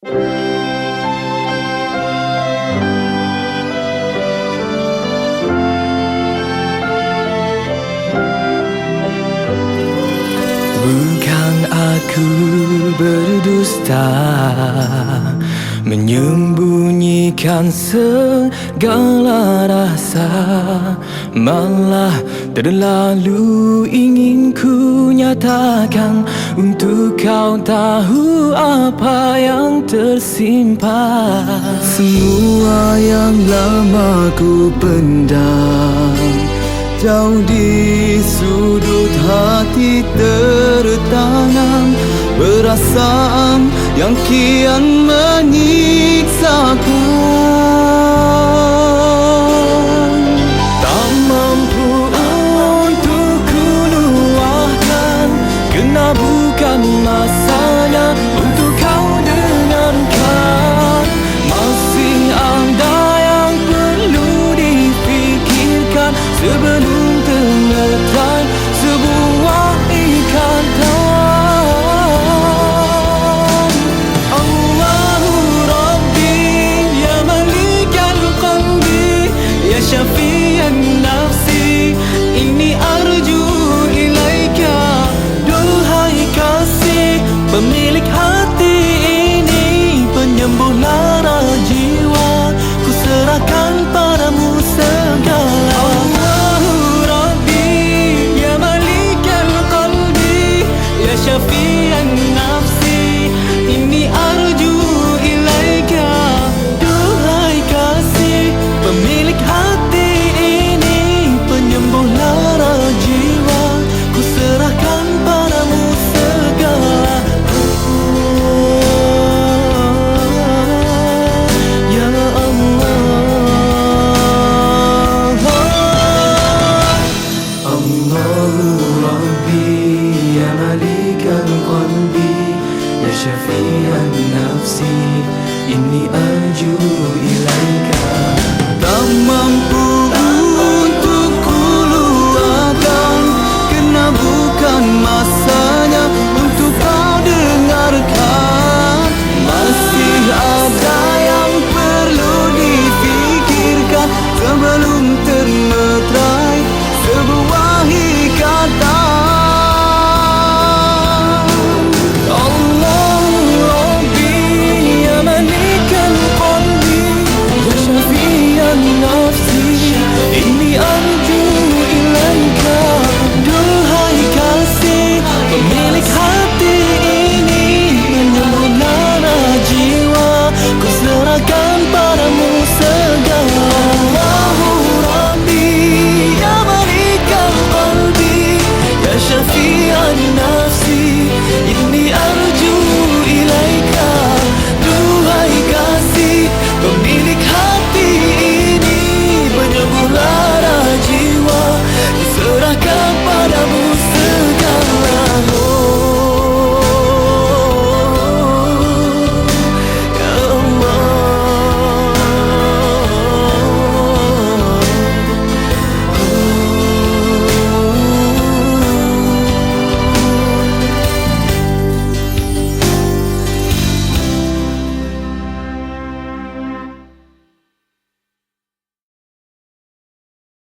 Bukan aku berdusta Menyembunyikan segala rasa Malah terlalu ingin ku nyatakan Untuk kau tahu apa yang tersimpan. Semua yang lama ku pendam Jauh di sudut hati tertanam Perasaan yang kian menyiksakan Tak mampu untuk ku luahkan Kena bukan masanya untuk kau dengarkan. Masih ada yang perlu difikirkan Sebelum padamu segala Allahu Rabbi Ya Malikal Qalbi Ya Syafi'an قلبي يا شفيع النفس إني أرجو إليك Tak mampu untuk ku Kena bukan masa